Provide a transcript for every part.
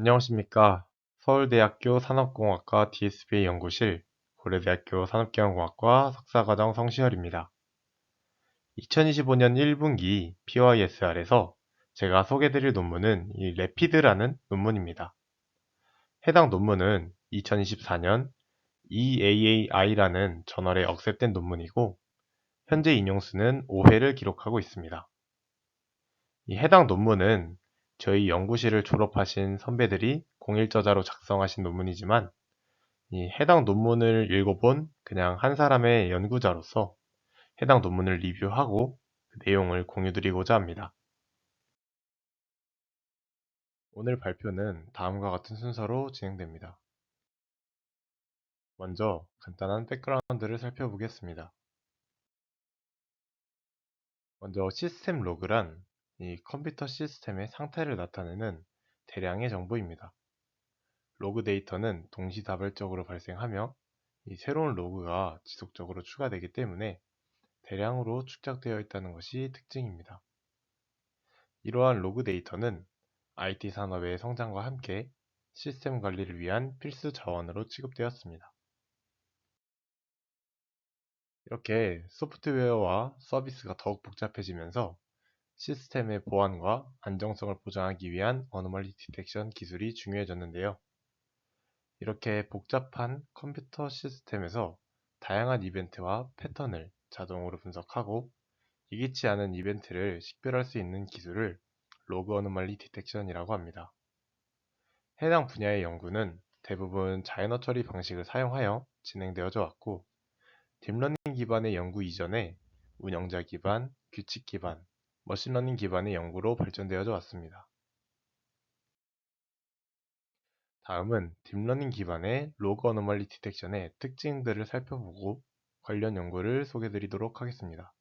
안녕하십니까. 서울대학교 산업공학과 DSBA 연구실, 고려대학교 산업경영공학과 석사과정 성시열입니다. 2025년 1분기 PYSR에서 제가 소개드릴 논문은 이 레피드라는 논문입니다. 해당 논문은 2024년 EAAI라는 저널에 억셉된 논문이고 현재 인용수는 5회를 기록하고 있습니다. 이 해당 논문은 저희 연구실을 졸업하신 선배들이 공일저자로 작성하신 논문이지만 이 해당 논문을 읽어본 그냥 한 사람의 연구자로서 해당 논문을 리뷰하고 그 내용을 공유드리고자 합니다. 오늘 발표는 다음과 같은 순서로 진행됩니다. 먼저 간단한 백그라운드를 살펴보겠습니다. 먼저 시스템 로그란 이 컴퓨터 시스템의 상태를 나타내는 대량의 정보입니다. 로그 데이터는 동시다발적으로 발생하며 이 새로운 로그가 지속적으로 추가되기 때문에 대량으로 축적되어 있다는 것이 특징입니다. 이러한 로그 데이터는 IT 산업의 성장과 함께 시스템 관리를 위한 필수 자원으로 취급되었습니다. 이렇게 소프트웨어와 서비스가 더욱 복잡해지면서 시스템의 보안과 안정성을 보장하기 위한 어노멀리 디텍션 기술이 중요해졌는데요. 이렇게 복잡한 컴퓨터 시스템에서 다양한 이벤트와 패턴을 자동으로 분석하고 이기치 않은 이벤트를 식별할 수 있는 기술을 로그 어노멀리 디텍션이라고 합니다. 해당 분야의 연구는 대부분 자연어 처리 방식을 사용하여 진행되어져 왔고 딥러닝 기반의 연구 이전에 운영자 기반, 규칙 기반, 머신러닝 기반의 연구로 발전되어져 왔습니다. 다음은 딥러닝 기반의 로그 어노멀리 디텍션의 특징들을 살펴보고 관련 연구를 소개드리도록 하겠습니다.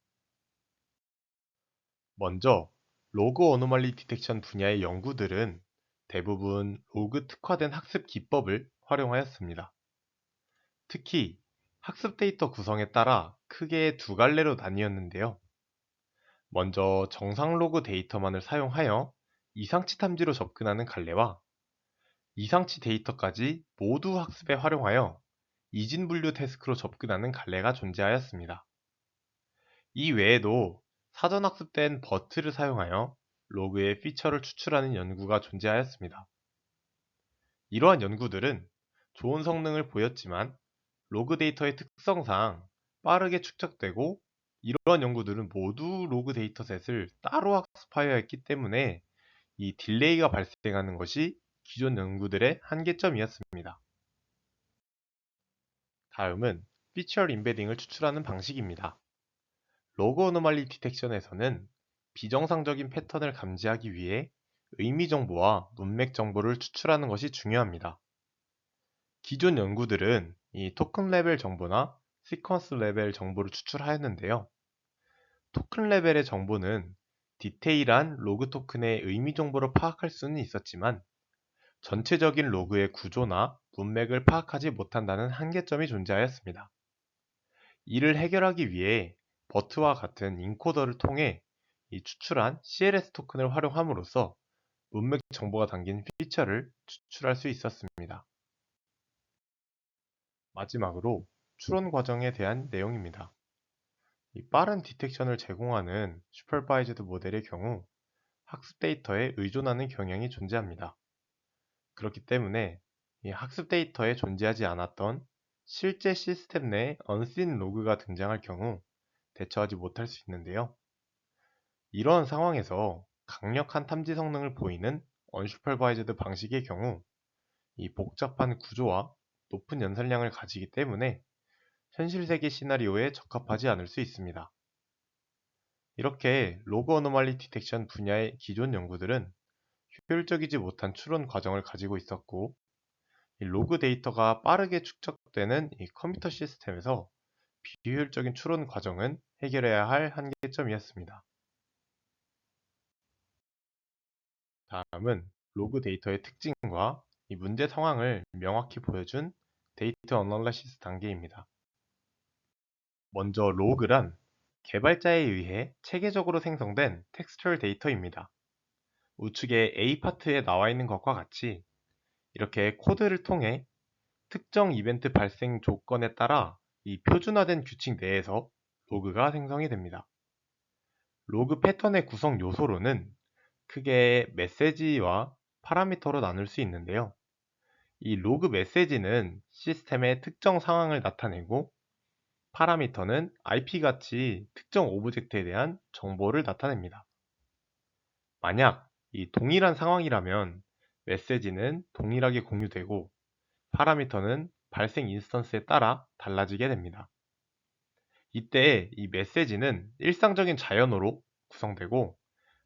먼저 로그 어노멀리 디텍션 분야의 연구들은 대부분 로그 특화된 학습 기법을 활용하였습니다. 특히 학습 데이터 구성에 따라 크게 두 갈래로 나뉘었는데요. 먼저 정상 로그 데이터만을 사용하여 이상치 탐지로 접근하는 갈래와 이상치 데이터까지 모두 학습에 활용하여 이진 분류 태스크로 접근하는 갈래가 존재하였습니다. 이 외에도 사전 학습된 버트를 사용하여 로그의 피처를 추출하는 연구가 존재하였습니다. 이러한 연구들은 좋은 성능을 보였지만 로그 데이터의 특성상 빠르게 축적되고 이러한 연구들은 모두 로그 데이터셋을 따로 학습하여야 했기 때문에 이 딜레이가 발생하는 것이 기존 연구들의 한계점이었습니다. 다음은 피처 인베딩을 추출하는 방식입니다. 로그 어노말리 디텍션에서는 비정상적인 패턴을 감지하기 위해 의미 정보와 문맥 정보를 추출하는 것이 중요합니다. 기존 연구들은 이 토큰 레벨 정보나 시퀀스 레벨 정보를 추출하였는데요. 토큰 레벨의 정보는 디테일한 로그 토큰의 의미 정보를 파악할 수는 있었지만 전체적인 로그의 구조나 문맥을 파악하지 못한다는 한계점이 존재하였습니다. 이를 해결하기 위해 버트와 같은 인코더를 통해 이 추출한 CLS 토큰을 활용함으로써 문맥 정보가 담긴 피처를 추출할 수 있었습니다. 마지막으로 추론 과정에 대한 내용입니다. 빠른 디텍션을 제공하는 슈퍼바이즈드 모델의 경우 학습 데이터에 의존하는 경향이 존재합니다. 그렇기 때문에 학습 데이터에 존재하지 않았던 실제 시스템 내 언씬 로그가 등장할 경우 대처하지 못할 수 있는데요. 이러한 상황에서 강력한 탐지 성능을 보이는 언슈퍼바이즈드 방식의 경우 이 복잡한 구조와 높은 연산량을 가지기 때문에 현실 세계 시나리오에 적합하지 않을 수 있습니다. 이렇게 로그 어노말리 디텍션 분야의 기존 연구들은 효율적이지 못한 추론 과정을 가지고 있었고 로그 데이터가 빠르게 축적되는 컴퓨터 시스템에서 비효율적인 추론 과정은 해결해야 할 한계점이었습니다. 다음은 로그 데이터의 특징과 이 문제 상황을 명확히 보여준 데이터 어널라시스 단계입니다. 먼저 로그란 개발자에 의해 체계적으로 생성된 텍스처럴 데이터입니다. 우측에 A 파트에 나와 있는 것과 같이 이렇게 코드를 통해 특정 이벤트 발생 조건에 따라 이 표준화된 규칙 내에서 로그가 생성이 됩니다. 로그 패턴의 구성 요소로는 크게 메시지와 파라미터로 나눌 수 있는데요. 이 로그 메시지는 시스템의 특정 상황을 나타내고 파라미터는 IP같이 특정 오브젝트에 대한 정보를 나타냅니다. 만약 이 동일한 상황이라면 메시지는 동일하게 공유되고 파라미터는 발생 인스턴스에 따라 달라지게 됩니다. 이때 이 메시지는 일상적인 자연어로 구성되고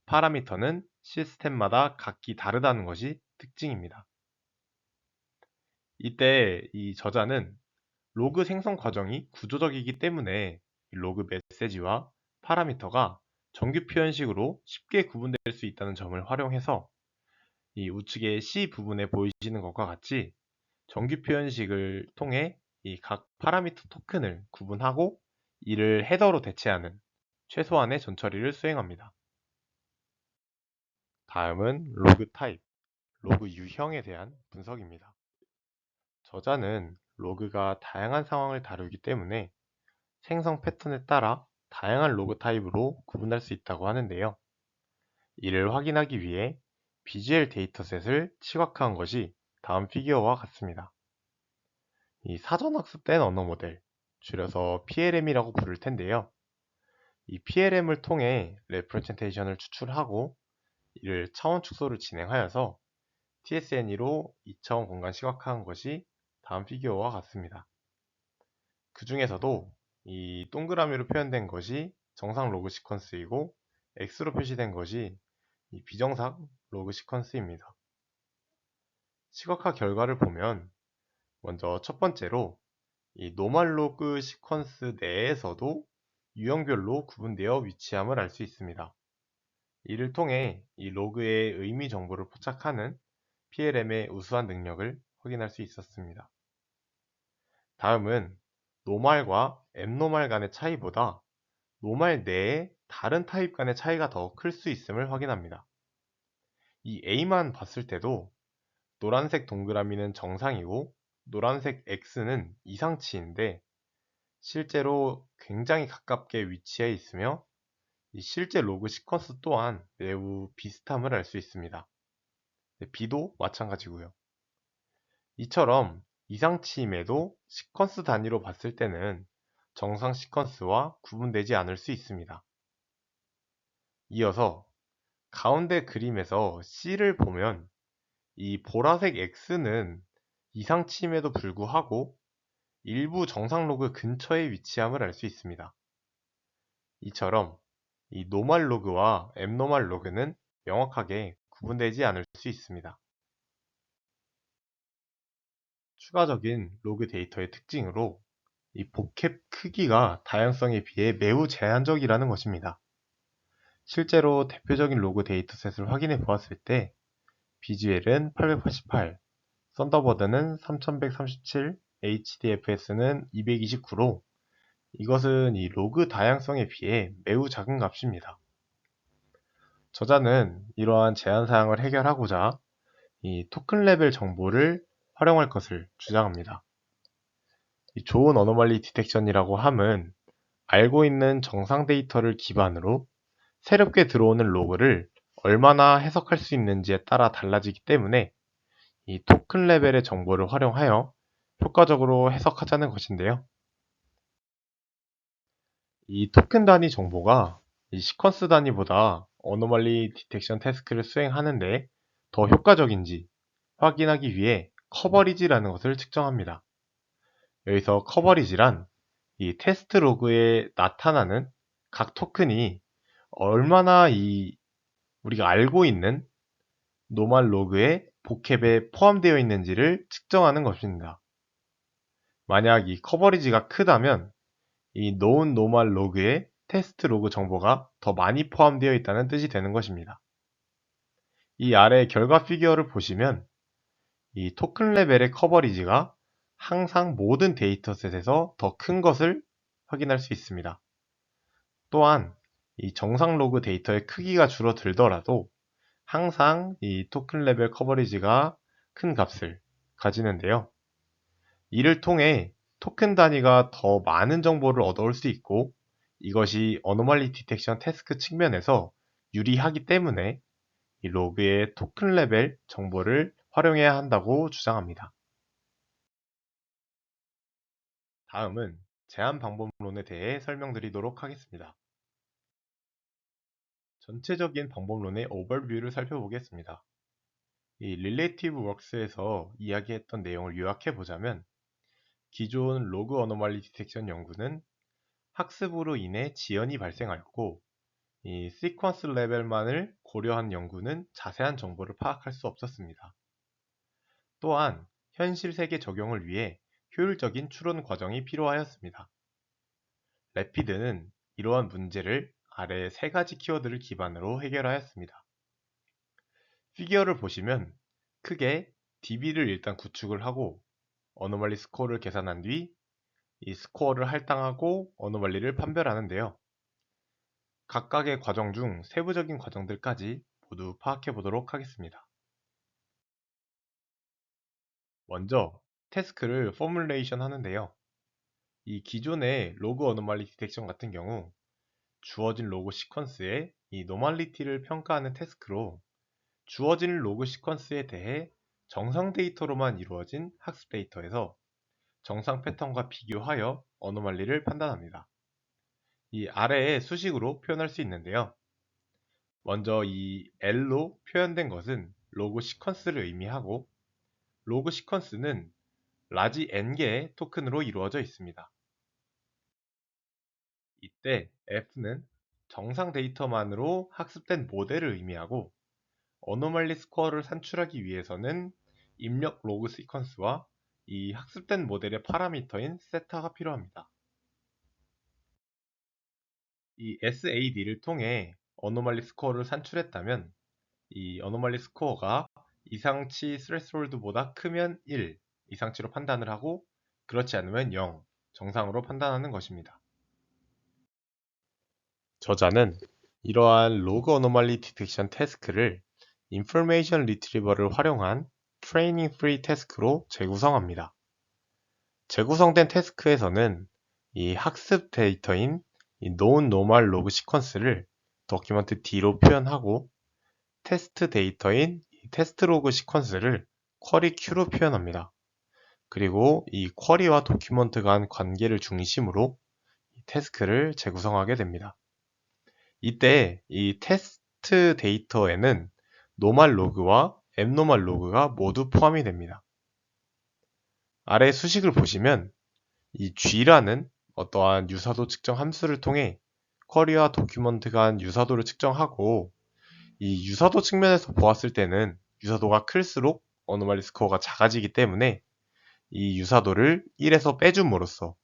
파라미터는 시스템마다 각기 다르다는 것이 특징입니다. 이때 이 저자는 로그 생성 과정이 구조적이기 때문에 로그 메시지와 파라미터가 정규 표현식으로 쉽게 구분될 수 있다는 점을 활용해서 이 우측의 C 부분에 보이시는 것과 같이 정규 표현식을 통해 이 각 파라미터 토큰을 구분하고 이를 헤더로 대체하는 최소한의 전처리를 수행합니다. 다음은 로그 타입, 로그 유형에 대한 분석입니다. 저자는 로그가 다양한 상황을 다루기 때문에 생성 패턴에 따라 다양한 로그 타입으로 구분할 수 있다고 하는데요. 이를 확인하기 위해 BGL 데이터셋을 치각한 것이 다음 피규어와 같습니다. 이 사전 학습된 언어 모델, 줄여서 PLM이라고 부를 텐데요. 이 PLM을 통해 레프레젠테이션을 추출하고 이를 차원 축소를 진행하여서 TSNE로 2차원 공간 시각화한 것이 다음 피규어와 같습니다. 그 중에서도 이 동그라미로 표현된 것이 정상 로그 시퀀스이고 X로 표시된 것이 비정상 로그 시퀀스입니다. 시각화 결과를 보면 먼저 첫 번째로 이 노멀 로그 시퀀스 내에서도 유형별로 구분되어 위치함을 알 수 있습니다. 이를 통해 이 로그의 의미 정보를 포착하는 PLM의 우수한 능력을 확인할 수 있었습니다. 다음은 노멀과 앱노멀 간의 차이보다 노멀 내에 다른 타입 간의 차이가 더 클 수 있음을 확인합니다. 이 A만 봤을 때도 노란색 동그라미는 정상이고 노란색 X는 이상치인데 실제로 굉장히 가깝게 위치해 있으며 실제 로그 시퀀스 또한 매우 비슷함을 알 수 있습니다. B도 마찬가지고요. 이처럼 이상치임에도 시퀀스 단위로 봤을 때는 정상 시퀀스와 구분되지 않을 수 있습니다. 이어서 가운데 그림에서 C를 보면 이 보라색 X는 이상치임에도 불구하고 일부 정상 로그 근처에 위치함을 알 수 있습니다. 이처럼 이 노멀 로그와 앱노멀 로그는 명확하게 구분되지 않을 수 있습니다. 추가적인 로그 데이터의 특징으로 이 복캡 크기가 다양성에 비해 매우 제한적이라는 것입니다. 실제로 대표적인 로그 데이터셋을 확인해 보았을 때 BGL은 888, 썬더버드는 3137, HDFS는 229로 이것은 이 로그 다양성에 비해 매우 작은 값입니다. 저자는 이러한 제한사항을 해결하고자 이 토큰 레벨 정보를 활용할 것을 주장합니다. 좋은 어노멀리 디텍션이라고 함은 알고 있는 정상 데이터를 기반으로 새롭게 들어오는 로그를 얼마나 해석할 수 있는지에 따라 달라지기 때문에 이 토큰 레벨의 정보를 활용하여 효과적으로 해석하자는 것인데요. 이 토큰 단위 정보가 이 시퀀스 단위보다 어노멀리 디텍션 태스크를 수행하는데 더 효과적인지 확인하기 위해 커버리지라는 것을 측정합니다. 여기서 커버리지란 이 테스트 로그에 나타나는 각 토큰이 얼마나 이 우리가 알고 있는 노멀 로그의 복캡에 포함되어 있는지를 측정하는 것입니다. 만약 이 커버리지가 크다면 이 known 노멀 로그에 테스트 로그 정보가 더 많이 포함되어 있다는 뜻이 되는 것입니다. 이 아래 결과 피규어를 보시면 이 토큰 레벨의 커버리지가 항상 모든 데이터셋에서 더 큰 것을 확인할 수 있습니다. 또한 이 정상 로그 데이터의 크기가 줄어들더라도 항상 이 토큰 레벨 커버리지가 큰 값을 가지는데요. 이를 통해 토큰 단위가 더 많은 정보를 얻어올 수 있고 이것이 어노멀리 디텍션 태스크 측면에서 유리하기 때문에 이 로그의 토큰 레벨 정보를 활용해야 한다고 주장합니다. 다음은 제한 방법론에 대해 설명드리도록 하겠습니다. 전체적인 방법론의 오버뷰를 살펴보겠습니다. 이 Relative Works에서 이야기했던 내용을 요약해 보자면 기존 로그 어노멀리 디텍션 연구는 학습으로 인해 지연이 발생하였고 이 시퀀스 레벨만을 고려한 연구는 자세한 정보를 파악할 수 없었습니다. 또한 현실 세계 적용을 위해 효율적인 추론 과정이 필요하였습니다. 레피드는 이러한 문제를 아래 세 가지 키워드를 기반으로 해결하였습니다. 피규어를 보시면 크게 DB를 일단 구축을 하고 어노멀리 스코어를 계산한 뒤 이 스코어를 할당하고 어노멀리를 판별하는데요. 각각의 과정 중 세부적인 과정들까지 모두 파악해 보도록 하겠습니다. 먼저 태스크를 포뮬레이션 하는데요. 이 기존의 로그 어노멀리 디텍션 같은 경우 주어진 로그 시퀀스의 이 노멀리티를 평가하는 태스크로 주어진 로그 시퀀스에 대해 정상 데이터로만 이루어진 학습 데이터에서 정상 패턴과 비교하여 어노멀리를 판단합니다. 이 아래의 수식으로 표현할 수 있는데요. 먼저 이 L로 표현된 것은 로그 시퀀스를 의미하고 로그 시퀀스는 라지 n개의 토큰으로 이루어져 있습니다. 이때 F는 정상 데이터만으로 학습된 모델을 의미하고 어노멀리 스코어를 산출하기 위해서는 입력 로그 시퀀스와 이 학습된 모델의 파라미터인 세타가 필요합니다. 이 SAD를 통해 어노멀리 스코어를 산출했다면 이 어노멀리 스코어가 이상치 스레스홀드보다 크면 1 이상치로 판단을 하고 그렇지 않으면 0 정상으로 판단하는 것입니다. 저자는 이러한 로그 어노멀리 디텍션 태스크를 인포메이션 리트리버를 활용한 트레이닝 프리 태스크로 재구성합니다. 재구성된 태스크에서는 이 학습 데이터인 이 known normal log 시퀀스를 document D로 표현하고 테스트 데이터인 테스트 로그 시퀀스를 쿼리 Q로 표현합니다. 그리고 이 쿼리와 도큐먼트 간 관계를 중심으로 태스크를 재구성하게 됩니다. 이때 이 테스트 데이터에는 노멀 로그와 앱노멀 로그가 모두 포함이 됩니다. 아래 수식을 보시면 이 G라는 어떠한 유사도 측정 함수를 통해 쿼리와 도큐먼트 간 유사도를 측정하고 이 유사도 측면에서 보았을 때는 유사도가 클수록 어노멀리 스코어가 작아지기 때문에 이 유사도를 1에서 빼줌으로써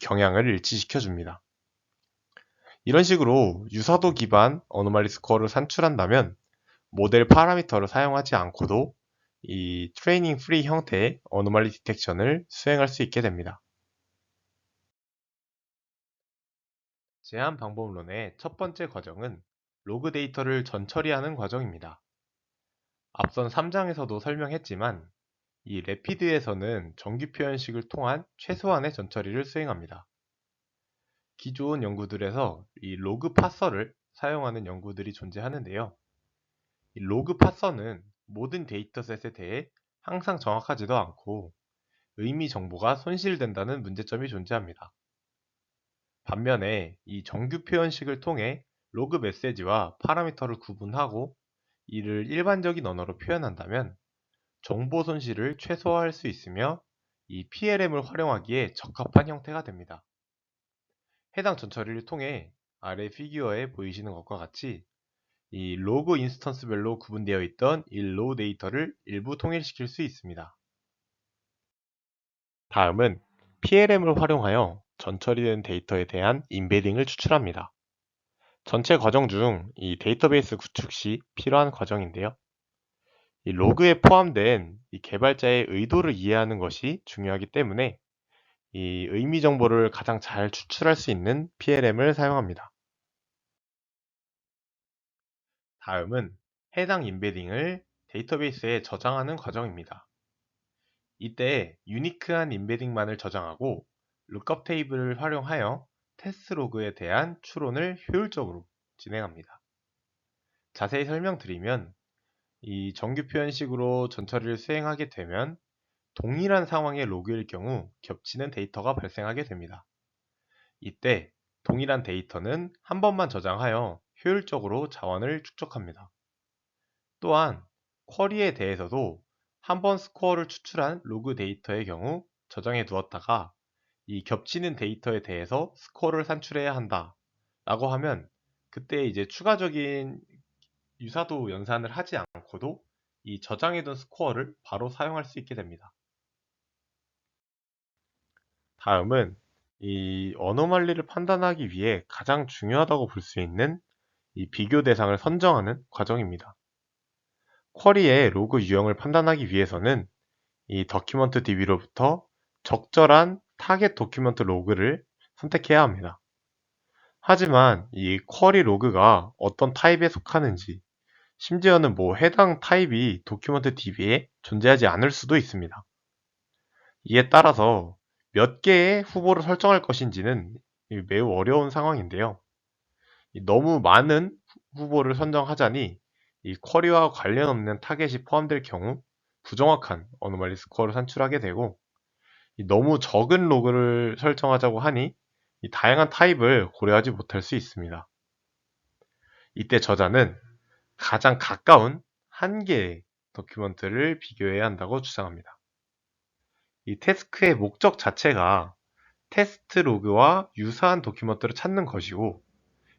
경향을 일치시켜 줍니다. 이런 식으로 유사도 기반 어노말리 스코어를 산출한다면 모델 파라미터를 사용하지 않고도 이 트레이닝 프리 형태의 어노말리 디텍션을 수행할 수 있게 됩니다. 제한 방법론의 첫 번째 과정은 로그 데이터를 전처리하는 과정입니다. 앞선 3장에서도 설명했지만 이 레피드에서는 정규 표현식을 통한 최소한의 전처리를 수행합니다. 기존 연구들에서 이 로그 파서를 사용하는 연구들이 존재하는데요. 로그 파서는 모든 데이터셋에 대해 항상 정확하지도 않고 의미 정보가 손실된다는 문제점이 존재합니다. 반면에 이 정규 표현식을 통해 로그 메시지와 파라미터를 구분하고 이를 일반적인 언어로 표현한다면 정보 손실을 최소화할 수 있으며 이 PLM을 활용하기에 적합한 형태가 됩니다. 해당 전처리를 통해 아래 피규어에 보이시는 것과 같이 이 로그 인스턴스별로 구분되어 있던 이 로우 데이터를 일부 통일시킬 수 있습니다. 다음은 PLM을 활용하여 전처리된 데이터에 대한 임베딩을 추출합니다. 전체 과정 중 이 데이터베이스 구축 시 필요한 과정인데요. 이 로그에 포함된 이 개발자의 의도를 이해하는 것이 중요하기 때문에 이 의미 정보를 가장 잘 추출할 수 있는 PLM을 사용합니다. 다음은 해당 임베딩을 데이터베이스에 저장하는 과정입니다. 이때 유니크한 임베딩만을 저장하고 룩업 테이블을 활용하여 테스트 로그에 대한 추론을 효율적으로 진행합니다. 자세히 설명드리면 이 정규 표현식으로 전처리를 수행하게 되면 동일한 상황의 로그일 경우 겹치는 데이터가 발생하게 됩니다. 이때 동일한 데이터는 한 번만 저장하여 효율적으로 자원을 축적합니다. 또한 쿼리에 대해서도 한 번 스코어를 추출한 로그 데이터의 경우 저장해 두었다가 이 겹치는 데이터에 대해서 스코어를 산출해야 한다 라고 하면 그때 이제 추가적인 유사도 연산을 하지 않고도 이 저장해둔 스코어를 바로 사용할 수 있게 됩니다. 다음은 이 어노말리를 판단하기 위해 가장 중요하다고 볼 수 있는 이 비교 대상을 선정하는 과정입니다. 쿼리의 로그 유형을 판단하기 위해서는 이 더큐먼트 DB로부터 적절한 타겟 도큐먼트 로그를 선택해야 합니다. 하지만 이 쿼리 로그가 어떤 타입에 속하는지 심지어는 뭐 해당 타입이 도큐먼트 DB에 존재하지 않을 수도 있습니다. 이에 따라서 몇 개의 후보를 설정할 것인지는 매우 어려운 상황인데요. 너무 많은 후보를 선정하자니 이 쿼리와 관련 없는 타겟이 포함될 경우 부정확한 어노멀리 스코어를 산출하게 되고 너무 적은 로그를 설정하자고 하니 다양한 타입을 고려하지 못할 수 있습니다. 이때 저자는 가장 가까운 한 개의 도큐먼트를 비교해야 한다고 주장합니다. 이 태스크의 목적 자체가 테스트 로그와 유사한 도큐먼트를 찾는 것이고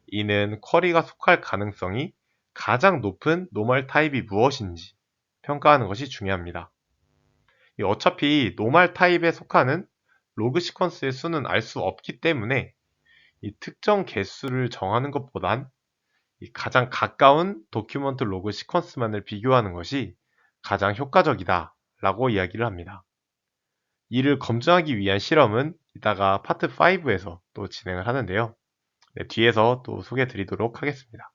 이는 쿼리가 속할 가능성이 가장 높은 노멀 타입이 무엇인지 평가하는 것이 중요합니다. 어차피 노멀 타입에 속하는 로그 시퀀스의 수는 알 수 없기 때문에 이 특정 개수를 정하는 것보단 가장 가까운 도큐먼트 로그 시퀀스만을 비교하는 것이 가장 효과적이다 라고 이야기를 합니다. 이를 검증하기 위한 실험은 이따가 파트 5에서 또 진행을 하는데요. 네, 뒤에서 또 소개해 드리도록 하겠습니다.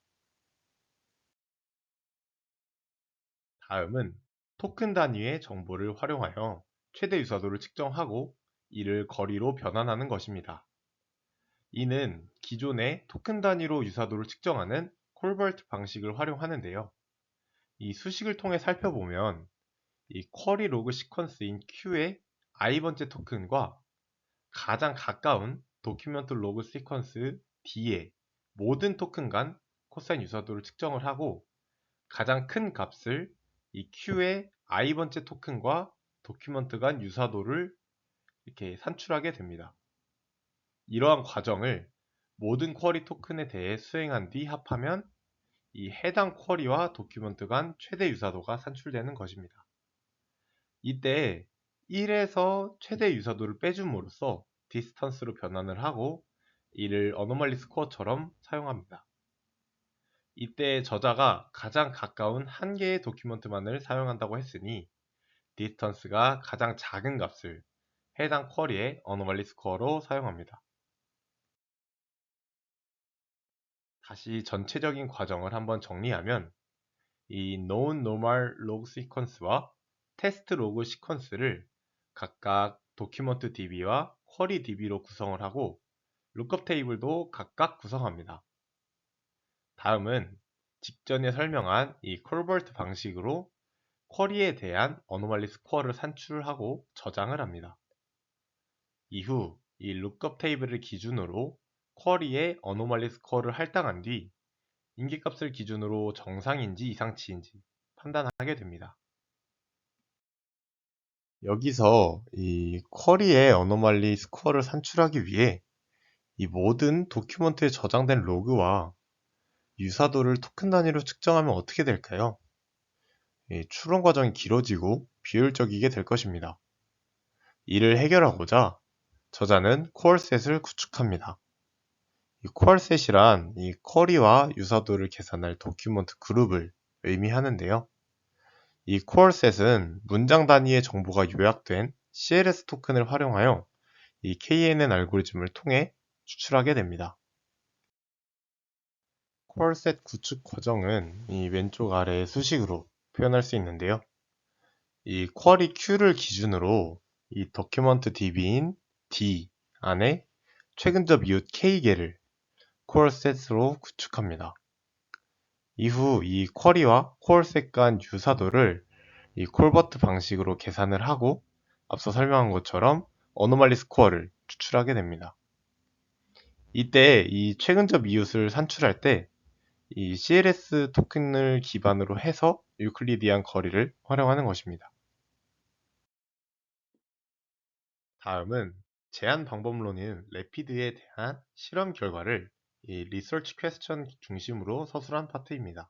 다음은 토큰 단위의 정보를 활용하여 최대 유사도를 측정하고 이를 거리로 변환하는 것입니다. 이는 기존의 토큰 단위로 유사도를 측정하는 콜버트 방식을 활용하는데요. 이 수식을 통해 살펴보면 이 쿼리 로그 시퀀스인 Q의 i번째 토큰과 가장 가까운 도큐멘트 로그 시퀀스 D의 모든 토큰 간 코사인 유사도를 측정을 하고 가장 큰 값을 이 Q의 i번째 토큰과 도큐먼트 간 유사도를 이렇게 산출하게 됩니다. 이러한 과정을 모든 쿼리 토큰에 대해 수행한 뒤 합하면 이 해당 쿼리와 도큐먼트 간 최대 유사도가 산출되는 것입니다. 이때 1에서 최대 유사도를 빼줌으로써 디스턴스로 변환을 하고 이를 어노멀리 스코어처럼 사용합니다. 이때 저자가 가장 가까운 한 개의 도큐먼트만을 사용한다고 했으니 디스턴스가 가장 작은 값을 해당 쿼리의 어노멀리 스코어로 사용합니다. 다시 전체적인 과정을 한번 정리하면 이 known normal log sequence와 테스트 로그 시퀀스를 각각 도큐먼트 DB와 쿼리 DB로 구성을 하고 룩업 테이블도 각각 구성합니다. 다음은 직전에 설명한 이 콜버트 방식으로 쿼리에 대한 어노말리 스코어를 산출하고 저장을 합니다. 이후 이 룩업 테이블을 기준으로 쿼리의 어노말리 스코어를 할당한 뒤 인기값을 기준으로 정상인지 이상치인지 판단하게 됩니다. 여기서 이 쿼리의 어노말리 스코어를 산출하기 위해 이 모든 도큐먼트에 저장된 로그와 유사도를 토큰 단위로 측정하면 어떻게 될까요? 추론 과정이 길어지고 비효율적이게 될 것입니다. 이를 해결하고자 저자는 코얼셋을 구축합니다. 이 코얼셋이란 이 쿼리와 유사도를 계산할 도큐먼트 그룹을 의미하는데요. 이 코얼셋은 문장 단위의 정보가 요약된 CLS 토큰을 활용하여 이 KNN 알고리즘을 통해 추출하게 됩니다. 코얼셋 구축 과정은 이 왼쪽 아래의 수식으로 표현할 수 있는데요. 이 쿼리 Q를 기준으로 이 document db인 D 안에 최근접 이웃 K개를 콜셋으로 구축합니다. 이후 이 쿼리와 콜셋 간 유사도를 이 콜버트 방식으로 계산을 하고 앞서 설명한 것처럼 어노말리 스코어를 추출하게 됩니다. 이때 이 최근접 이웃을 산출할 때 이 CLS 토큰을 기반으로 해서 유클리디안 거리를 활용하는 것입니다. 다음은 제한 방법론인 레피드에 대한 실험 결과를 이 리서치 퀘스천 중심으로 서술한 파트입니다.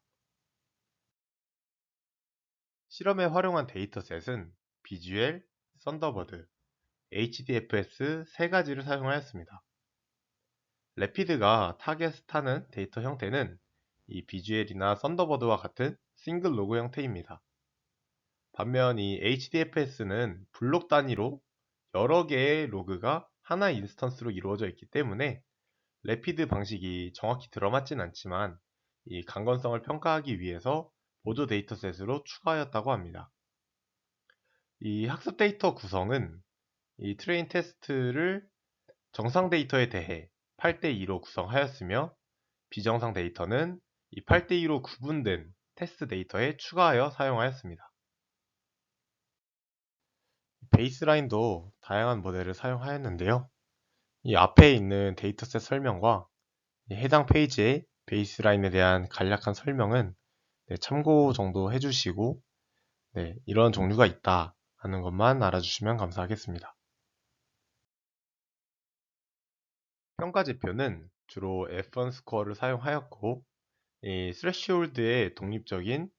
실험에 활용한 데이터셋은 비주얼, 썬더버드, HDFS 세 가지를 사용하였습니다. 레피드가 타겟 타는 데이터 형태는 이 비주얼이나 썬더버드와 같은 싱글 로그 형태입니다. 반면 이 HDFS는 블록 단위로 여러 개의 로그가 하나의 인스턴스로 이루어져 있기 때문에 레피드 방식이 정확히 들어맞진 않지만 이 강건성을 평가하기 위해서 보조 데이터셋으로 추가하였다고 합니다. 이 학습 데이터 구성은 이 트레인 테스트를 정상 데이터에 대해 8대2로 구성하였으며 비정상 데이터는 이 8대2로 구분된 테스트 데이터에 추가하여 사용하였습니다. 베이스라인도 다양한 모델을 사용하였는데요. 이 앞에 있는 데이터셋 설명과 해당 페이지의 베이스라인에 대한 간략한 설명은 네, 참고 정도 해주시고 네, 이런 종류가 있다 하는 것만 알아주시면 감사하겠습니다. 평가 지표는 주로 F1 스코어를 사용하였고 이 스레시홀드의 독립적인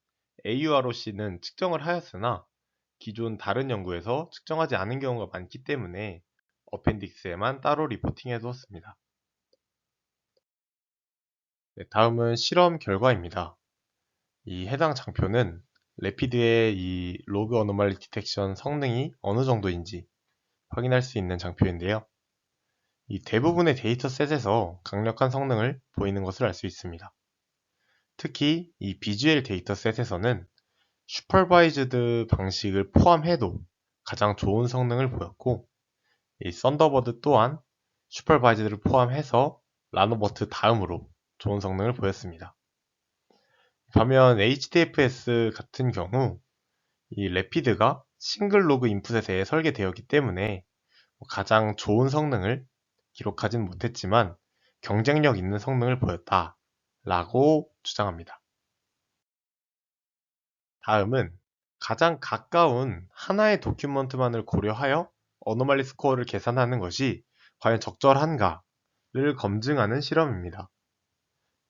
AUROC는 측정을 하였으나 기존 다른 연구에서 측정하지 않은 경우가 많기 때문에 어펜딕스에만 따로 리포팅해 두었습니다. 네, 다음은 실험 결과입니다. 이 해당 장표는 레피드의 이 로그 어노말리 디텍션 성능이 어느 정도인지 확인할 수 있는 장표인데요. 이 대부분의 데이터셋에서 강력한 성능을 보이는 것을 알 수 있습니다. 특히 이 BGL 데이터셋에서는 슈퍼바이즈드 방식을 포함해도 가장 좋은 성능을 보였고 이 썬더버드 또한 슈퍼바이즈드를 포함해서 라노버트 다음으로 좋은 성능을 보였습니다. 반면 HDFS 같은 경우 이 레피드가 싱글 로그 인풋에 설계되었기 때문에 가장 좋은 성능을 기록하진 못했지만 경쟁력 있는 성능을 보였다 라고 주장합니다. 다음은 가장 가까운 하나의 도큐먼트만을 고려하여 어노말리 스코어를 계산하는 것이 과연 적절한가를 검증하는 실험입니다.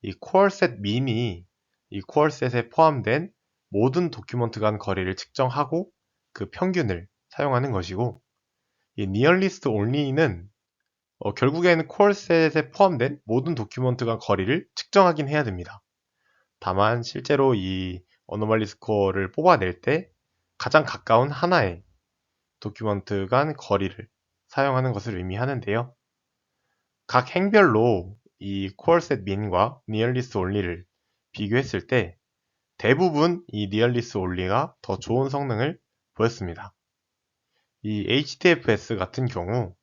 이 코어셋 민이 이 코어셋에 포함된 모든 도큐먼트 간 거리를 측정하고 그 평균을 사용하는 것이고 이 니얼리스트 온리는 어, 결국에는 코어셋에 포함된 모든 도큐먼트 간 거리를 측정하긴 해야 됩니다. 다만 실제로 이 어노말리 스코어를 뽑아낼 때 가장 가까운 하나의 도큐먼트 간 거리를 사용하는 것을 의미하는데요. 각 행별로 이 코어셋 민과 니얼리스 올리를 비교했을 때 대부분 이 니얼리스 올리가 더 좋은 성능을 보였습니다. 이 HDFS 같은 경우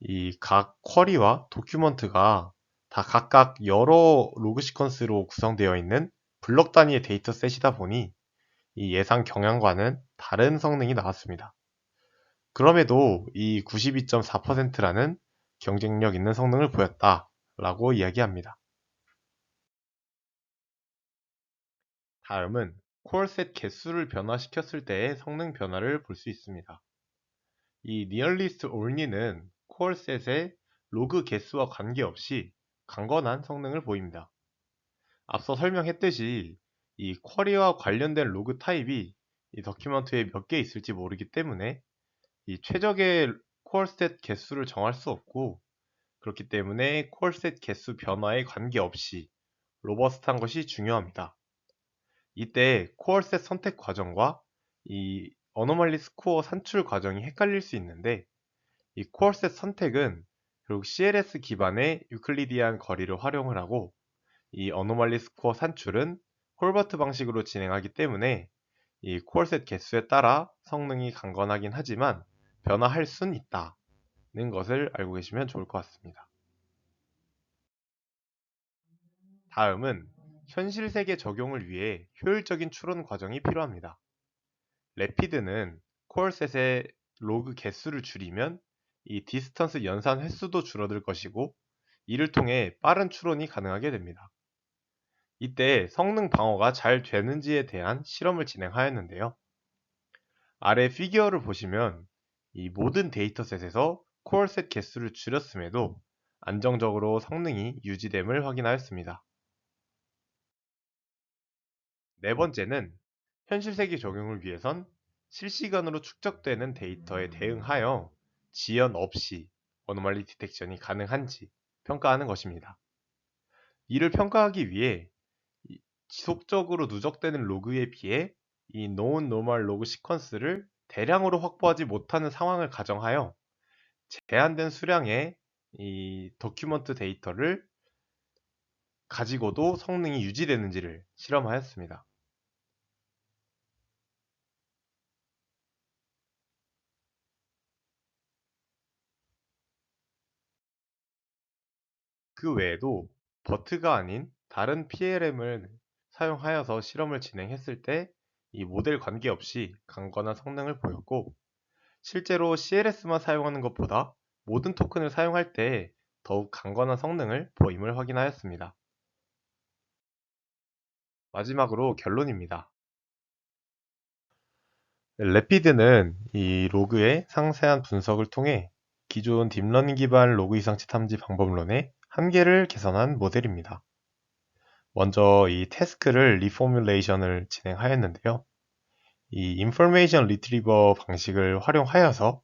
이 각 쿼리와 도큐먼트가 다 각각 여러 로그 시퀀스로 구성되어 있는 블럭 단위의 데이터셋이다 보니 이 예상 경향과는 다른 성능이 나왔습니다. 그럼에도 이 92.4%라는 경쟁력 있는 성능을 보였다 라고 이야기합니다. 다음은 콜셋 개수를 변화시켰을 때의 성능 변화를 볼 수 있습니다. 이 니얼리스트 올리는 콜셋의 로그 개수와 관계없이 강건한 성능을 보입니다. 앞서 설명했듯이 이 쿼리와 관련된 로그 타입이 이 더큐먼트에 몇 개 있을지 모르기 때문에 이 최적의 콜셋 개수를 정할 수 없고 그렇기 때문에 콜셋 개수 변화에 관계없이 로버스트한 것이 중요합니다. 이때 콜셋 선택 과정과 이 어노멀리 스코어 산출 과정이 헷갈릴 수 있는데 이 콜셋 선택은 결국 CLS 기반의 유클리디안 거리를 활용을 하고 이 어노말리 스코어 산출은 홀버트 방식으로 진행하기 때문에 이 코어셋 개수에 따라 성능이 강건하긴 하지만 변화할 순 있다는 것을 알고 계시면 좋을 것 같습니다. 다음은 현실 세계 적용을 위해 효율적인 추론 과정이 필요합니다. 레피드는 코어셋의 로그 개수를 줄이면 이 디스턴스 연산 횟수도 줄어들 것이고 이를 통해 빠른 추론이 가능하게 됩니다. 이때 성능 방어가 잘 되는지에 대한 실험을 진행하였는데요. 아래 피규어를 보시면 이 모든 데이터셋에서 코어셋 개수를 줄였음에도 안정적으로 성능이 유지됨을 확인하였습니다. 네 번째는 현실 세계 적용을 위해선 실시간으로 축적되는 데이터에 대응하여 지연 없이 어노말리 디텍션이 가능한지 평가하는 것입니다. 이를 평가하기 위해 지속적으로 누적되는 로그에 비해 이 known normal 로그 시퀀스를 대량으로 확보하지 못하는 상황을 가정하여 제한된 수량의 이 도큐먼트 데이터를 가지고도 성능이 유지되는지를 실험하였습니다. 그 외에도 버트가 아닌 다른 PLM을 사용하여서 실험을 진행했을 때 이 모델 관계없이 강건한 성능을 보였고 실제로 CLS만 사용하는 것보다 모든 토큰을 사용할 때 더욱 강건한 성능을 보임을 확인하였습니다. 마지막으로 결론입니다. 레피드는 이 로그의 상세한 분석을 통해 기존 딥러닝 기반 로그 이상치 탐지 방법론의 한계를 개선한 모델입니다. 먼저 이 태스크를 리포뮬레이션을 진행하였는데요. 이 인포메이션 리트리버 방식을 활용하여서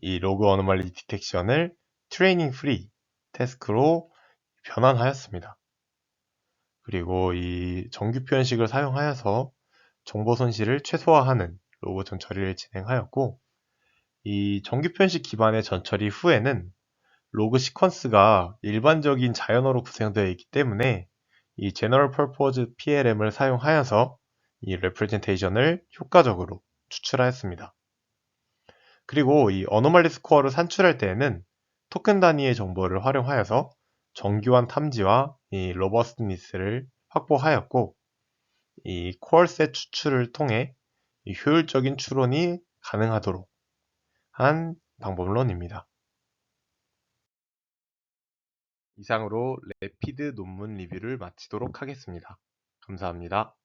이 로그 어노말리 디텍션을 트레이닝 프리 태스크로 변환하였습니다. 그리고 이 정규 표현식을 사용하여서 정보 손실을 최소화하는 로그 전처리를 진행하였고 이 정규 표현식 기반의 전처리 후에는 로그 시퀀스가 일반적인 자연어로 구성되어 있기 때문에 이 General Purpose PLM을 사용하여서 이 레프레젠테이션을 효과적으로 추출하였습니다. 그리고 이 어노말리 스코어를 산출할 때에는 토큰 단위의 정보를 활용하여서 정교한 탐지와 이 로버스트니스를 확보하였고 이 코어셋 추출을 통해 이 효율적인 추론이 가능하도록 한 방법론입니다. 이상으로 레피드 논문 리뷰를 마치도록 하겠습니다. 감사합니다.